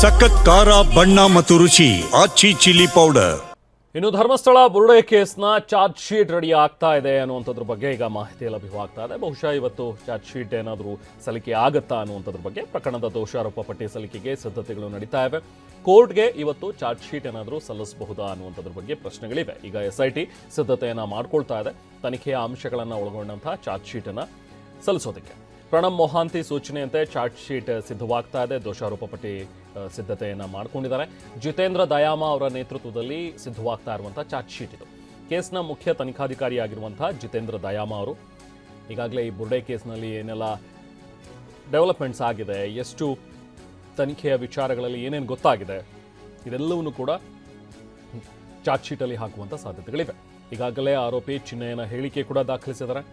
ಸಖತ್ ಖಾರ, ಬಣ್ಣ ಮತ್ತು ರುಚಿ, ಆಚಿ ಚಿಲ್ಲಿ ಪೌಡರ್. ಇನ್ನು ಧರ್ಮಸ್ಥಳ ಬುರುಡೆ ಕೇಸ್ನ ಚಾರ್ಜ್ ಶೀಟ್ ರೆಡಿ ಆಗ್ತಾ ಇದೆ ಅನ್ನುವಂಥದ್ರ ಬಗ್ಗೆ ಈಗ ಮಾಹಿತಿ ಲಭ್ಯವಾಗ್ತಾ ಇದೆ. ಬಹುಶಃ ಇವತ್ತು ಚಾರ್ಜ್ ಶೀಟ್ ಏನಾದರೂ ಸಲ್ಲಿಕೆ ಆಗತ್ತಾ ಅನ್ನುವಂಥದ್ರ ಬಗ್ಗೆ ಪ್ರಕರಣದ ದೋಷಾರೋಪ ಪಟ್ಟಿ ಸಲ್ಲಿಕೆಗೆ ಸಿದ್ಧತೆಗಳು ನಡೀತಾ ಇವೆ. ಕೋರ್ಟ್ಗೆ ಇವತ್ತು ಚಾರ್ಜ್ ಶೀಟ್ ಏನಾದರೂ ಸಲ್ಲಿಸಬಹುದಾ ಅನ್ನುವಂಥದ್ರ ಬಗ್ಗೆ ಪ್ರಶ್ನೆಗಳಿವೆ. ಈಗ ಎಸ್ ಐ ಟಿ ಸಿದ್ಧತೆಯನ್ನು ಮಾಡ್ಕೊಳ್ತಾ ಇದೆ. ತನಿಖೆಯ ಅಂಶಗಳನ್ನು ಒಳಗೊಂಡಂತಹ ಚಾರ್ಜ್ ಶೀಟನ್ನು ಸಲ್ಲಿಸೋದಕ್ಕೆ. ಪ್ರಣಬ್ ಮೊಹಾಂತಿ ಸೂಚನೆಯಂತೆ ಚಾರ್ಜ್ ಶೀಟ್ ಸಿದ್ಧವಾಗ್ತಾ ಇದೆ. ದೋಷಾರೋಪ ಪಟ್ಟಿ ಸಿದ್ಧತೆಯನ್ನು ಮಾಡ್ಕೊಂಡಿದ್ದಾರೆ. ಜಿತೇಂದ್ರ ದಯಾಮ ಅವರ ನೇತೃತ್ವದಲ್ಲಿ ಸಿದ್ಧವಾಗ್ತಾ ಇರುವಂಥ ಚಾರ್ಜ್ ಶೀಟ್ ಇದು. ಕೇಸ್ನ ಮುಖ್ಯ ತನಿಖಾಧಿಕಾರಿಯಾಗಿರುವಂತಹ ಜಿತೇಂದ್ರ ದಯಾಮ ಅವರು. ಈಗಾಗಲೇ ಈ ಬುರ್ಡೆ ಕೇಸ್ನಲ್ಲಿ ಏನೆಲ್ಲ ಡೆವಲಪ್ಮೆಂಟ್ಸ್ ಆಗಿದೆ, ಎಷ್ಟು ತನಿಖೆಯ ವಿಚಾರಗಳಲ್ಲಿ ಏನೇನು ಗೊತ್ತಾಗಿದೆ, ಇದೆಲ್ಲವನ್ನು ಕೂಡ ಚಾರ್ಜ್ ಶೀಟಲ್ಲಿ ಹಾಕುವಂಥ ಸಾಧ್ಯತೆಗಳಿವೆ. ಈಗಾಗಲೇ ಆರೋಪಿ ಚಿನ್ನಯ್ಯನ ಹೇಳಿಕೆ ಕೂಡ ದಾಖಲಿಸಿದ್ದಾರೆ.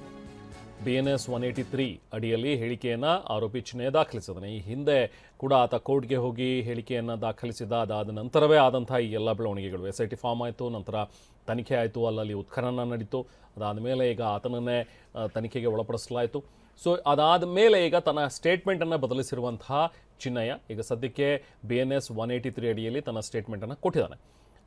B N S one eighty three ಅಡಿಯಲ್ಲಿ ಹೇಳಿಕೆಯನ್ನು ಆರೋಪಿ ಚಿನ್ನೆ ದಾಖಲಿಸಿದ್ದಾನೆ ಈ ಹಿಂದೆ ಕೂಡ ಆತ ಕೋರ್ಟ್ಗೆ ಹೋಗಿ ಹೇಳಿಕೆಯನ್ನು ದಾಖಲಿಸಿದ, ಅದಾದ ನಂತರವೇ ಆದಂಥ ಈ ಎಲ್ಲ ಬೆಳವಣಿಗೆಗಳು. ಎಸ್ ಐ ಟಿ ಫಾರ್ಮ್ ಆಯಿತು, ನಂತರ ತನಿಖೆ ಆಯಿತು, ಅಲ್ಲಲ್ಲಿ ಉತ್ಖನನ ನಡೀತು. ಅದಾದ ಮೇಲೆ ಈಗ ಆತನನ್ನೇ ತನಿಖೆಗೆ ಒಳಪಡಿಸಲಾಯಿತು. ಸೊ, ಅದಾದ ಮೇಲೆ ಈಗ ತನ್ನ ಸ್ಟೇಟ್ಮೆಂಟನ್ನು ಬದಲಿಸಿರುವಂತಹ ಚಿನ್ನಯ್ಯ ಈಗ ಸದ್ಯಕ್ಕೆ B N S one eighty three ಅಡಿಯಲ್ಲಿ ತನ್ನ ಸ್ಟೇಟ್ಮೆಂಟನ್ನು ಕೊಟ್ಟಿದ್ದಾನೆ.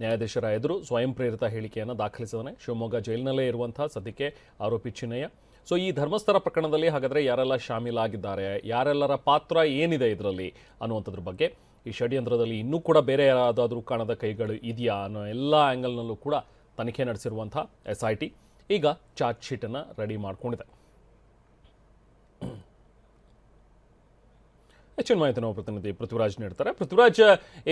ನ್ಯಾಯಾಧೀಶರ ಎದುರು ಸ್ವಯಂ ಪ್ರೇರಿತ ಹೇಳಿಕೆಯನ್ನು ದಾಖಲಿಸಿದ್ದಾನೆ. ಶಿವಮೊಗ್ಗ ಜೈಲಿನಲ್ಲೇ ಇರುವಂತಹ ಸದ್ಯಕ್ಕೆ ಆರೋಪಿ ಚಿನ್ನಯ್ಯ ಸೊ ಈ ಧರ್ಮಸ್ಥಳ ಪ್ರಕರಣದಲ್ಲಿ ಹಾಗಾದರೆ ಯಾರೆಲ್ಲ ಶಾಮೀಲಾಗಿದ್ದಾರೆ, ಯಾರೆಲ್ಲರ ಪಾತ್ರ ಏನಿದೆ ಇದರಲ್ಲಿ ಅನ್ನುವಂಥದ್ರ ಬಗ್ಗೆ ಈ ಷಡ್ಯಂತ್ರದಲ್ಲಿ ಇನ್ನೂ ಕೂಡ ಬೇರೆ ಯಾರಾದರೂ ಕಾಣದ ಕೈಗಳು ಇದೆಯಾ ಅನ್ನೋ ಎಲ್ಲ ಆ್ಯಂಗಲ್ನಲ್ಲೂ ಕೂಡ ತನಿಖೆ ನಡೆಸಿರುವಂಥ ಎಸ್ ಐ ಟಿ ಈಗ ಚಾರ್ಜ್ ಶೀಟನ್ನು ರೆಡಿ ಮಾಡ್ಕೊಂಡಿದೆ. ಹೆಚ್ಚಿನ ಮಾಹಿತಿ ನಾವು ಪ್ರತಿನಿಧಿ ಪೃಥ್ವಿರಾಜ್ ನೀಡ್ತಾರೆ. ಪೃಥ್ವಿರಾಜ್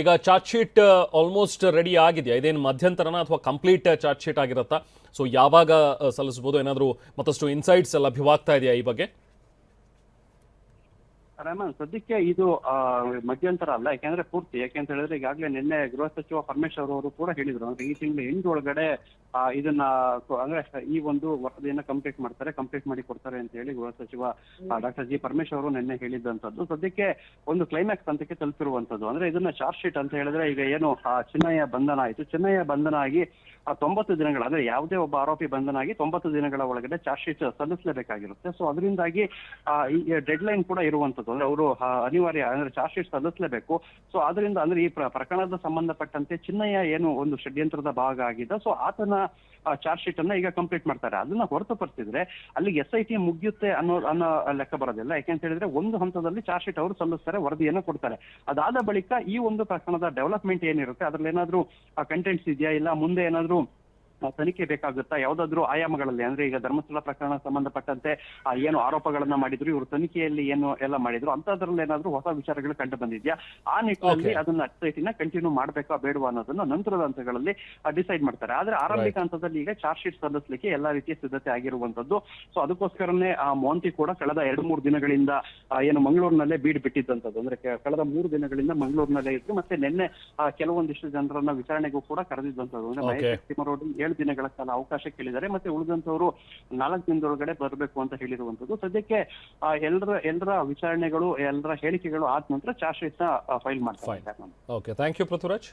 ಈಗ ಚಾರ್ಜ್ ಶೀಟ್ ಆಲ್ಮೋಸ್ಟ್ ರೆಡಿ ಆಗಿದೆಯಾ ಇದೇನು ಮಧ್ಯಂತರನ ಅಥವಾ ಕಂಪ್ಲೀಟ್ ಚಾರ್ಜ್ ಶೀಟ್ ಆಗಿರುತ್ತಾ? ಸೊ ಯಾವಾಗ ಆ, ಸಲ್ಲಿಸ್ಬೋದು ಏನಾದರೂ ಮತ್ತಷ್ಟು ಇನ್ಸೈಟ್ಸ್ ಲಭ್ಯವಾಗ್ತಾ ಇದೆಯಾ ಈ ಬಗ್ಗೆ? ರೆಹಮಾನ್ ಸದ್ಯಕ್ಕೆ ಇದು ಮಧ್ಯಂತರ ಅಲ್ಲ ಯಾಕೆಂದ್ರೆ ಪೂರ್ತಿ. ಯಾಕೆಂತ ಹೇಳಿದ್ರೆ ಈಗಾಗಲೇ ನಿನ್ನೆ ಗೃಹ ಸಚಿವ ಪರಮೇಶ್ವರ್ ಅವರು ಕೂಡ ಹೇಳಿದ್ರು. ಅಂದ್ರೆ ಈ ತಿಂಗಳ ಎಂಟು ಒಳಗಡೆ ಇದನ್ನ ಅಂದ್ರೆ ಈ ಒಂದು ವರದಿಯನ್ನ ಕಂಪ್ಲೀಟ್ ಮಾಡ್ತಾರೆ ಕಂಪ್ಲೀಟ್ ಮಾಡಿ ಕೊಡ್ತಾರೆ ಅಂತ ಹೇಳಿ ಗೃಹ ಸಚಿವ ಡಾಕ್ಟರ್ ಜಿ ಪರಮೇಶ್ವರ್ ಅವರು ನಿನ್ನೆ ಹೇಳಿದ್ದಂಥದ್ದು ಸದ್ಯಕ್ಕೆ ಒಂದು ಕ್ಲೈಮ್ಯಾಕ್ಸ್ ಹಂತಕ್ಕೆ ತಲುಪಿರುವಂತದ್ದು ಅಂದ್ರೆ ಇದನ್ನ ಚಾರ್ಜ್ ಶೀಟ್ ಅಂತ ಹೇಳಿದ್ರೆ ಈಗ ಏನು ಚಿನ್ನಯ್ಯ ಬಂಧನ ಆಯಿತು. ಚಿನ್ನಯ್ಯ ಬಂಧನ ಆಗಿ ಆ ತೊಂಬತ್ತು ದಿನಗಳ ಅಂದ್ರೆ ಯಾವುದೇ ಒಬ್ಬ ಆರೋಪಿ ಬಂಧನ ಆಗಿ ತೊಂಬತ್ತು ದಿನಗಳ ಒಳಗಡೆ ಚಾರ್ಜ್ ಶೀಟ್ ಸಲ್ಲಿಸಲೇಬೇಕಾಗಿರುತ್ತೆ. ಸೊ ಅದರಿಂದಾಗಿ ಈ ಡೆಡ್ ಲೈನ್ ಕೂಡ ಇರುವಂತದ್ದು ಅಂದ್ರೆ ಅವರು ಅನಿವಾರ್ಯ ಅಂದ್ರೆ ಚಾರ್ಜ್ ಶೀಟ್ ಸಲ್ಲಿಸಲೇಬೇಕು. ಸೊ ಅದರಿಂದ ಅಂದ್ರೆ ಈ ಪ್ರ- ಪ್ರಕರಣದ ಸಂಬಂಧಪಟ್ಟಂತೆ ಚಿನ್ನಯ್ಯ ಏನು ಒಂದು ಷಡ್ಯಂತ್ರದ ಭಾಗ ಆಗಿದ್ದ. ಸೊ ಆತನ ಚಾರ್ಜ್ ಶೀಟ್ ಅನ್ನ ಈಗ ಕಂಪ್ಲೀಟ್ ಮಾಡ್ತಾರೆ. ಅದನ್ನ ಹೊರತುಪಡಿಸಿದ್ರೆ ಅಲ್ಲಿ ಎಸ್ ಐ ಟಿ ಮುಗಿಯುತ್ತೆ ಅನ್ನೋ ಅನ್ನೋ ಲೆಕ್ಕ ಬರೋದಿಲ್ಲ. ಯಾಕೆಂತ ಹೇಳಿದ್ರೆ ಒಂದು ಹಂತದಲ್ಲಿ ಚಾರ್ಜ್ ಶೀಟ್ ಅವರು ಸಲ್ಲಿಸ್ತಾರೆ, ವರದಿಯನ್ನು ಕೊಡ್ತಾರೆ. ಅದಾದ ಬಳಿಕ ಈ ಒಂದು ಪ್ರಕರಣದ ಡೆವಲಪ್ಮೆಂಟ್ ಏನಿರುತ್ತೆ ಅದ್ರಲ್ಲಿ ಏನಾದ್ರು ಕಂಟೆಂಟ್ಸ್ ಇದೆಯಾ ಇಲ್ಲ, ಮುಂದೆ ಏನಾದ್ರೂ ತನಿಖೆ ಬೇಕಾಗುತ್ತಾ? ಯಾವ್ದಾದ್ರು ಆಯಾಮಗಳಲ್ಲಿ ಅಂದ್ರೆ ಈಗ ಧರ್ಮಸ್ಥಳ ಪ್ರಕರಣ ಸಂಬಂಧಪಟ್ಟಂತೆ ಆ, ಏನು ಆರೋಪಗಳನ್ನ ಮಾಡಿದ್ರು ಇವರು ತನಿಖೆಯಲ್ಲಿ ಏನು ಎಲ್ಲ ಮಾಡಿದ್ರು ಅಂತದ್ರಲ್ಲಿ ಏನಾದ್ರು ಹೊಸ ವಿಚಾರಗಳು ಕಂಡು ಬಂದಿದ್ಯಾ? ಆ ನಿಟ್ಟಿನಲ್ಲಿ. ಅದನ್ನ ಅಟ್ಲೈಟಿನ ಕಂಟಿನ್ಯೂ ಮಾಡ್ಬೇಕಾ ಬೇಡವಾ ಅನ್ನೋದನ್ನ ನಂತರದ ಹಂತಗಳಲ್ಲಿ ಡಿಸೈಡ್ ಮಾಡ್ತಾರೆ. ಆದ್ರೆ ಆರಂಭಿಕ ಹಂತದಲ್ಲಿ ಈಗ ಚಾರ್ಜ್ ಶೀಟ್ ಸಲ್ಲಿಸಲಿಕ್ಕೆ ಎಲ್ಲಾ ರೀತಿಯ ಸಿದ್ಧತೆ ಆಗಿರುವಂತದ್ದು ಸೊ ಅದಕ್ಕೋಸ್ಕರನೇ ಆ ಮೋಂತಿ ಕೂಡ ಕಳೆದ ಎರಡು ಮೂರು ದಿನಗಳಿಂದ ಏನು ಮಂಗಳೂರಿನಲ್ಲೇ ಬೀಡ್ ಬಿಟ್ಟಿದ್ದಂಥದ್ದು. ಅಂದ್ರೆ ಕಳೆದ ಮೂರು ದಿನಗಳಿಂದ ಮಂಗಳೂರಿನಲ್ಲೇ ಇದ್ರು ಮತ್ತೆ ನಿನ್ನೆ ಆ, ಕೆಲವೊಂದಿಷ್ಟು ಜನರನ್ನ ವಿಚಾರಣೆಗೂ ಕೂಡ ಕರೆದಿದ್ದಂಥದ್ದು. ಅಂದ್ರೆ. ಮಹೇಶ್ ತಿಮ್ಮರೋಡು ಏಳು ದಿನಗಳ ಕಾಲ ಅವಕಾಶ ಕೇಳಿದ್ದಾರೆ. ಮತ್ತೆ ಉಳಿದಂತವರು ನಾಲ್ಕು ದಿನದೊಳಗಡೆ ಬರಬೇಕು ಅಂತ ಹೇಳಿರುವಂತದ್ದು ಸದ್ಯಕ್ಕೆ ಎಲ್ಲರ ಎಲ್ಲರ ವಿಚಾರಣೆಗಳು, ಎಲ್ಲರ ಹೇಳಿಕೆಗಳು ಆದ ನಂತರ ಚಾರ್ಜ್ ಶೀಟ್ ಫೈಲ್ ಮಾಡ್ತಾರೆ. Okay thank you Prithviraj